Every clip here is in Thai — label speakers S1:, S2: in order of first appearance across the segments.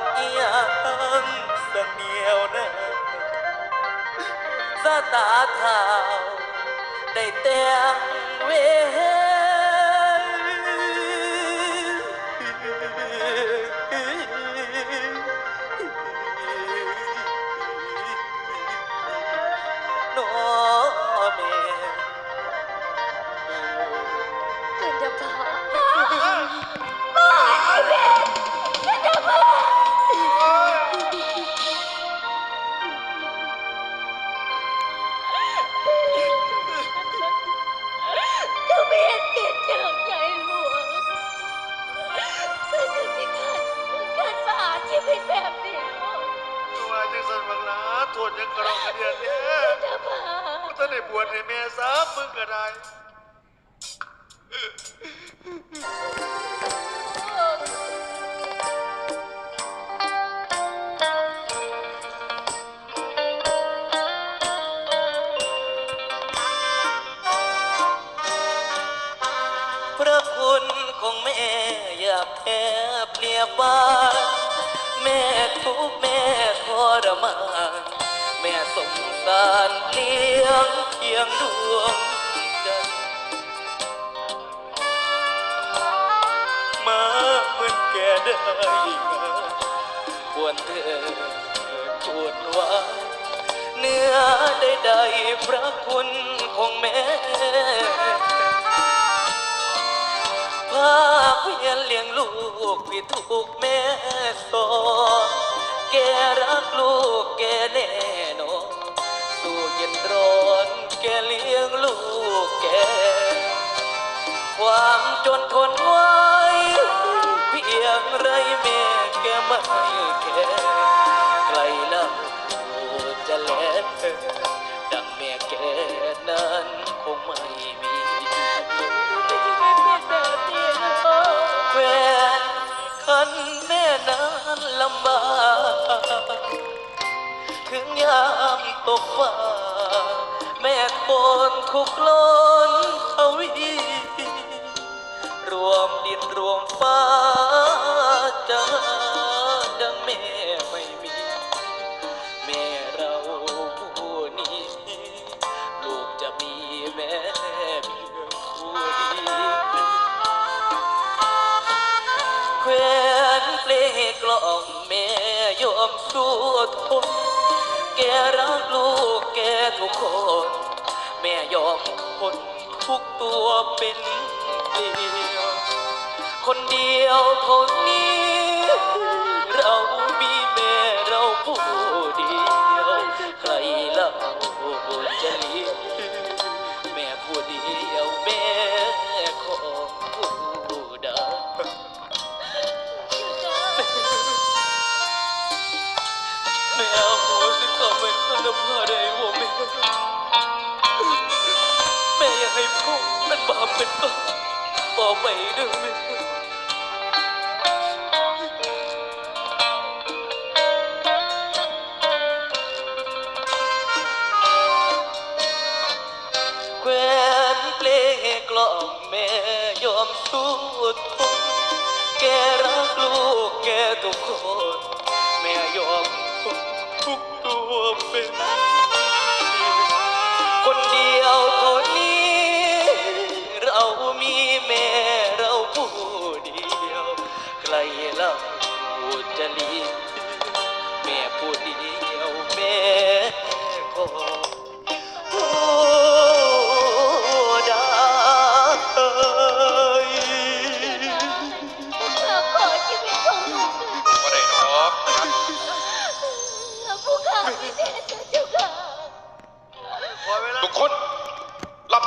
S1: ำเอียงสังเดียวนะสตาเท้าได้แต่งเวน้อแโท
S2: ษยังกระรอกกระเดียนเนี่ยมึงต้องได้บวชให้แม่สามมึงก็ได้
S1: พระคุณของแม่อย่าแค่เปรียบว่าแม่ทุกแม่ารเลี้ยงเพียงดวงใจมาเหมือนแกได้มาควรเธอควรว่าเนื้อใดๆพระคุณของแม่ภาคเพียรเลี้ยงลูกพี่ถูกแม่สอนแกรักลูกแกแน่นอน จนทนไว้ เพียงไรแม่แกไม่แค่ใครเล่าจะแลดังแม่แกนั้นคงไม่มีแฟนคันแม่นั้นลำบากถึงยามตกฟ้าแม่ทนทุกล้นทวีรว วมดินรวมฟ้าจะดังแม่ไม่มี แม่เราผู้นี้ ลูกจะมีแม่เพียงผู้เดียวแควนเลกล่อมแม่ยอมสู้ทนแกรักลูกแกทุกคน แม่ยอมคนทุกตัวเป็นเดียว คนเดียวเท่านี้ เรามีแม่เราผู้เดียวใครเล่าจะเลี้ยงแม่ผู้เดียวแม่ของผู้ใดแม่เอาหัวสิกลับไปข้างน้ำผ้าได้บ่แม่แม่อยากให้พ่อเป็นบาปเป็นบาปต่อไปด้อแม่ แม่ยอมสู้ทนแกรักลูกแกทุกคน แม่ยอมคนทุกตัวเป็นคนเดียวเท่านี้ เรามีแม่เราผู้เดียว ใครเล่าจะลีแม่ผู้เดียว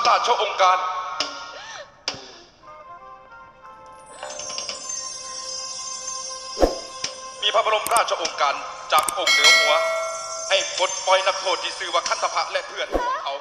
S3: ราชองค์การ มีพระบรมราชองค์การจากองค์เหนือหัว ให้ปลดปล่อยนักโทษที่ซื่อว่าคันธพะและเพื่อน
S4: เขา